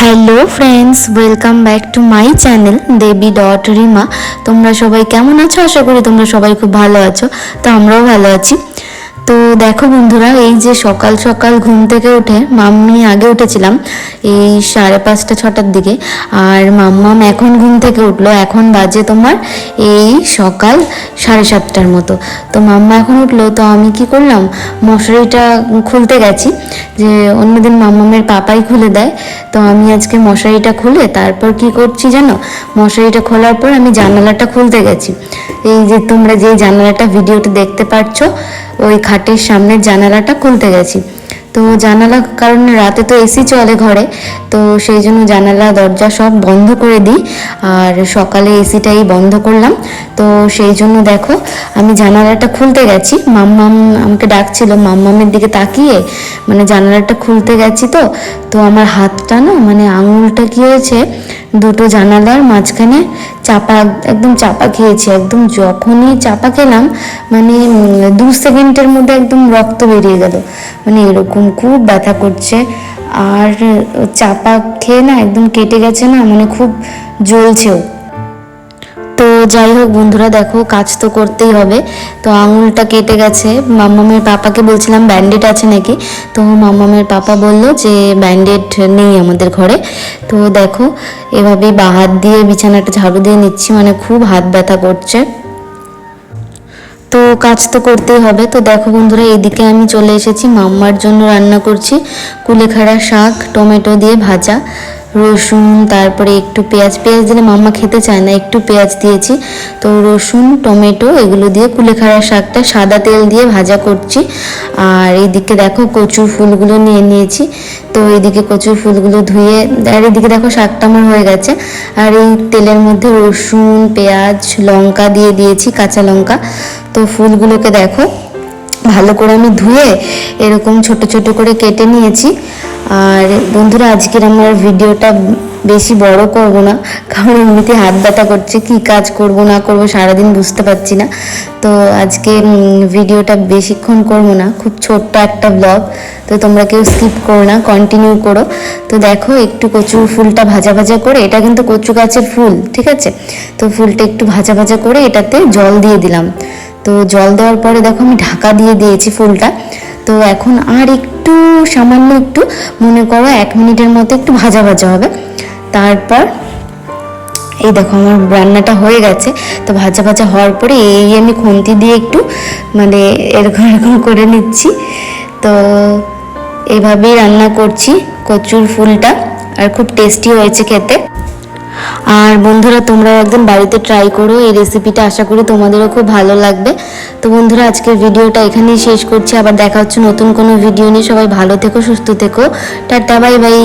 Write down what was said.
Hello friends welcome back to my channel Debi dot Rima তোমরা সবাই কেমন আছো? আশা করি তোমরা সবাই খুব ভালো আছো। তো আমরাও ভালো আছি। তো দেখো বন্ধুরা, এই যে সকাল সকাল ঘুম থেকে উঠে মাম্মি আগে উঠেছিলাম, এই সাড়ে পাঁচটা ছটার দিকে। আর মাম্মাম এখন ঘুম থেকে উঠল, এখন বাজে তোমার এই সকাল সাড়ে সাতটার মতো। তো মাম্মা এখন উঠল, তো আমি কি করলাম, মশারিটা খুলতে গেছি, যে অন্যদিন মাম্মামের পাপাই খুলে দেয়, তো আমি আজকে মশারিটা খুলে তারপর কি করছি জানো? মশারিটা খোলার পর আমি জানালাটা খুলতে গেছি। এই যে তোমরা যে জানালাটা ভিডিওটা দেখতে পাচ্ছ ওই খাটের সামনের জানালাটা খুলতে গেছি। তো জানালা কারণ রাতে তো এসি চলে ঘরে। তো সেই জন্য জানালা, দরজা সব বন্ধ করে দিই। আর সকালে এসিটাই বন্ধ করলাম। তো সেই জন্য দেখো, আমি জানালাটা খুলতে গেছি। মাম্মাম আমাকে ডাকছিল, মাম্মামের দিকে তাকিয়ে মানে জানালাটা খুলতে গেছি তো। তো আমার হাতটা না মানে আঙুলটা কি হয়েছে, দুটো জানালার মাঝখানে চাপা, একদম চাপা খেয়েছি, একদম যখনই চাপা খেলাম মানে দু সেকেন্ডের মধ্যে একদম রক্ত বেরিয়ে গেল। মানে এরকম খুব ব্যথা করছে। আর চাপা খেয়ে না একদম কেটে গেছে না মানে খুব জ্বলছেও। যাই হোক বন্ধুরা, দেখো কাজ তো করতেই হবে। তো আঙুলটা কেটে গেছে। মাম্মামের পাপাকে বলছিলাম ব্যান্ডেড আছে নাকি? তো মাম্মামের পাপা বলল যে ব্যান্ডেড নেই আমাদের ঘরে। তো দেখো এভাবেই বা হাত দিয়ে বিছানাটা ঝাড়ু দিয়ে নিচ্ছি মানে খুব হাত ব্যথা করছে। তো কাজ তো করতেই হবে। তো দেখো বন্ধুরা, এদিকে আমি চলে এসেছি, মাম্মার জন্য রান্না করছি। কুলেখাড়া শাক, টমেটো দিয়ে ভাজা। রসুন, তারপরে একটু পেঁয়াজ পেঁয়াজ দিলে মাম্মা খেতে চায় না, একটু পেঁয়াজ দিয়েছি। তো রসুন, টমেটো এগুলো দিয়ে কুলেখাড়া শাকটা সাদা তেল দিয়ে ভাজা করছি। আর এইদিকে দেখো কচু ফুলগুলো নিয়ে নিয়েছি। তো এইদিকে কচু ফুলগুলো ধুয়ে, আর এদিকে দেখো শাকটা আমার হয়ে গেছে। আর এই তেলের মধ্যে রসুন, পেঁয়াজ, লঙ্কা দিয়ে দিয়েছি, কাঁচা লঙ্কা। তো ফুলগুলোকে দেখো ভালো করে আমি ধুয়ে এরকম ছোট ছোট করে কেটে নিয়েছি। আর বন্ধুরা, আজকের আমার ভিডিওটা বেশি বড় করব না, কারণ এমনিতে হাত ব্যথা করছে, কি কাজ করব, না করব সারাদিন বুঝতে পারছি না। তো আজকে ভিডিওটা বেশিক্ষণ করব না, খুব ছোট্ট একটা ব্লগ তো তোমরা কেউ স্কিপ করো না কন্টিনিউ করো। তো দেখো, একটু কচুর ফুলটা ভাজা ভাজা করে, এটা কিন্তু কচু গাছের ফুল, ঠিক আছে? তো ফুলটা একটু ভাজা ভাজা করে এটাতে জল দিয়ে দিলাম। তো জল দেওয়ার পরে দেখো আমি ঢাকা দিয়ে দিয়েছি ফুলটা। তো এখন আর একটু, সামান্য একটু, মনে করো এক মিনিটের মতো একটু ভাজা ভাজা হবে। তারপর এই দেখো আমার রান্নাটা হয়ে গেছে। তো ভাজা ভাজা হওয়ার পরে এই আমি খুন্তি দিয়ে একটু মানে এরকম এরকম করে নিচ্ছি। তো এভাবেই রান্না করছি কচুর ফুলটা। আর খুব টেস্টি হয়েছে খেতে। আর বন্ধুরা, তোমরাও একদিন বাড়িতে ট্রাই করো। এই রেসিপিটা আশা করি তোমাদেরও খুব ভালো লাগবে। তো বন্ধুরা, আজকের ভিডিওটা এখানেই শেষ করছি। আবার দেখা হচ্ছে নতুন কোনো ভিডিও নিয়ে। সবাই ভালো থেকো, সুস্থ থেকো। Tata bye bye